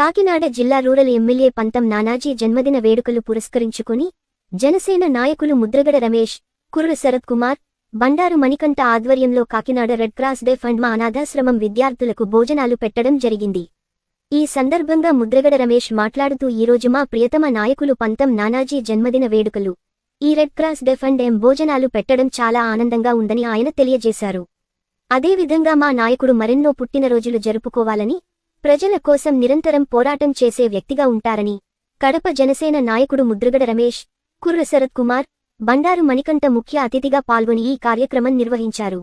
కాకినాడ జిల్లా rural MLA పంతం నానాజీ జన్మదిన వేడుకలు పురస్కరించుకుని జనసేన నాయకులు ముద్రగడ రమేష్ కుర్రు శరత్ కుమార్ బండారు మణికంఠ ఆధ్వర్యంలో Kakinada red cross day fund మా అనాథాశ్రమం విద్యార్థులకు భోజనాలు పెట్టడం జరిగింది. ఈ సందర్భంగా ముద్రగడ రమేష్ మాట్లాడుతూ ఈరోజు మా ప్రియతమ నాయకులు పంతం నానాజీ జన్మదిన వేడుకలు. ఈ రెడ్ క్రాస్ డే ఫండ్ ఎం భోజనాలు పెట్టడం చాలా ఆనందంగా ఉందని ఆయన తెలియజేశారు. అదేవిధంగా మా నాయకుడు మరెన్నో పుట్టినరోజులు జరుపుకోవాలని ప్రజల కోసం నిరంతరం పోరాటం చేసే వ్యక్తిగా ఉంటారని కడప జనసేన నాయకుడు ముద్రగడ రమేష్ కుర్ర శరత్ కుమార్ బండారు మణికంఠ ముఖ్య అతిథిగా పాల్గొని ఈ కార్యక్రమం నిర్వహించారు.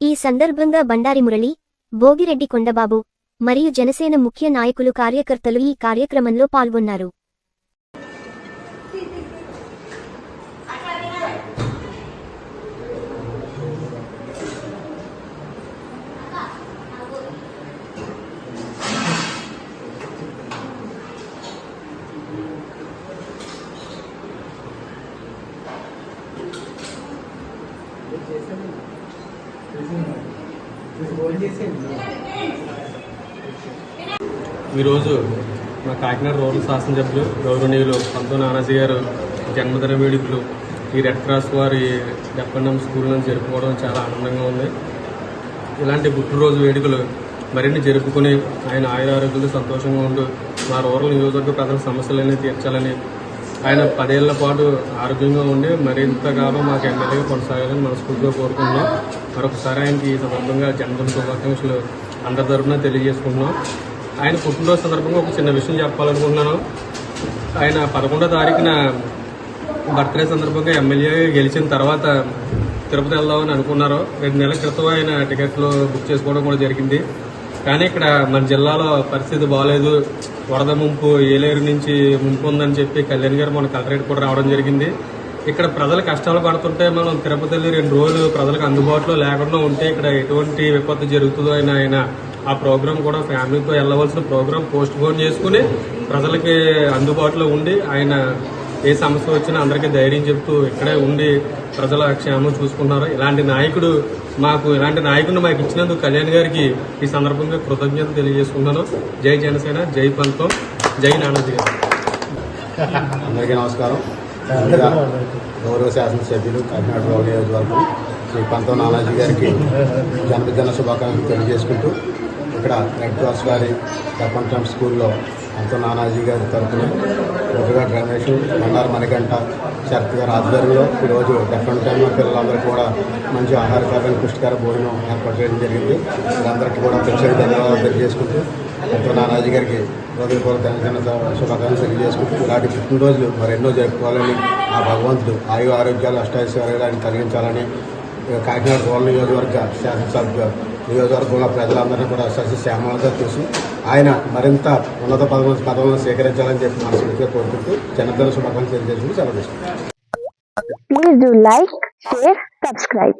ఈ సందర్భంగా బండారి మురళి భోగిరెడ్డి కొండబాబు మరియు జనసేన ముఖ్య నాయకులు కార్యకర్తలు ఈ కార్యక్రమంలో పాల్గొన్నారు. ఈరోజు మా కాకినాడ రూరల్ శాసనసభ్యులు గౌరవనీయులు పంతో నానాజీ గారు జన్మదిన వేడుకలు ఈ రెడ్ క్రాస్ వారి డెప్పండం స్కూల్ నుంచి జరుపుకోవడం చాలా ఆనందంగా ఉంది. ఇలాంటి పుట్టినరోజు వేడుకలు మరిన్ని జరుపుకుని ఆయన ఆయుర ఆరోగ్యాలు సంతోషంగా ఉంటూ మా రూరల్ నియోజకవర్గ ప్రజల సమస్యలన్నీ తీర్చాలని ఆయన పదేళ్ళ పాటు ఆరోగ్యంగా ఉండి మరింతగానో మాకు ఎమ్మెల్యేగా కొనసాగాలని మనస్ఫూర్తిగా కోరుకుంటున్నాం. మరొకసారి ఆయనకి ఈ సందర్భంగా జన్మదిన శుభాకాంక్షలు అందరి తరఫున తెలియజేసుకుంటున్నాం. ఆయన పుట్టినరోజు సందర్భంగా ఒక చిన్న విషయం చెప్పాలనుకుంటున్నాను. ఆయన పదకొండో తారీఖున బర్త్డే సందర్భంగా ఎమ్మెల్యే గెలిచిన తర్వాత తిరుపతి వెళ్దామని అనుకున్నారు. రెండు నెలల క్రితం ఆయన టికెట్లు బుక్ చేసుకోవడం కూడా జరిగింది. కానీ ఇక్కడ మన జిల్లాలో పరిస్థితి బాగాలేదు వరద ముంపు ఏలేరు నుంచి ముంపు ఉందని చెప్పి కళ్యాణ్ గారు మన కలెక్టరేట్ కూడా రావడం జరిగింది. ఇక్కడ ప్రజలు కష్టాలు పడుతుంటే మనం తిరుపతిలో రెండు రోజులు ప్రజలకు అందుబాటులో లేకుండా ఉంటే ఇక్కడ ఎటువంటి విపత్తు జరుగుతుందో అయినా ఆయన ఆ ప్రోగ్రాం కూడా ఫ్యామిలీతో వెళ్ళవలసిన ప్రోగ్రాం పోస్ట్ పోన్ చేసుకుని ప్రజలకి అందుబాటులో ఉండి ఆయన ఏ సమస్య వచ్చినా అందరికీ ధైర్యం చెప్తూ ఇక్కడే ఉండి ప్రజల క్షేమం చూసుకుంటున్నారు. ఇలాంటి నాయకుడు మాకు ఇలాంటి నాయకుడిని మాకు ఇచ్చినందుకు కళ్యాణ్ గారికి ఈ సందర్భంగా కృతజ్ఞత తెలియజేసుకున్నాను జై జనసేన జై పంతం జై నానాజీ గారు. అందరికీ నమస్కారం. గౌరవ శాసనసభ్యులు కాకినాడ రౌడ్ నియోజకవర్గం శ్రీ పంతం నానాజీ గారికి జన్మదిన శుభాకాంక్షలు తెలియజేసుకుంటూ ఇక్కడ రెడ్ క్రాస్ గారి ప్రపంచం స్కూల్లో అంత నానాజీ గారి తరఫున ముద్రగడ రమేష్ బండారు మణికంఠ శరత్ గారి ఆధ్వర్యంలో ఈరోజు డెఫరెంట్ టైంలో పిల్లలందరూ కూడా మంచి ఆహారకరమైన పుష్టికర భోజనం ఏర్పాటు చేయడం జరిగింది. వీళ్ళందరికీ కూడా ప్రత్యేక ధన్యవాదాలు తెలియజేసుకుంటూ ఎంతో నానాజీ గారికి హృదయపూర్వక ధన్యవాదాలు శుభాకాంక్షలు తెలియజేసుకుంటూ ఇలాంటి పుట్టినరోజులు మరెన్నో జరుపుకోవాలని ఆ భగవంతుడు ఆయు ఆరోగ్యాలు అష్టాైశ్వర్యాలు కలిగించాలని ఇక కాకినాడ రూరల్ నియోజకవర్గ శాసనసభ్య నియోజకవర్గంలో ప్రజలందరినీ కూడా సస్యశ్యామలతో చూసి ఆయన మరింత ఉన్నత పదవులు పదవులను స్వీకరించాలని చెప్పి మనస్ఫూర్తిగా కోరుకుంటూ జనతను శుభాకాంక్షలు తెలియజేసుకుంటూ సెలవు తీసుకుంటాం Please do like, share, subscribe.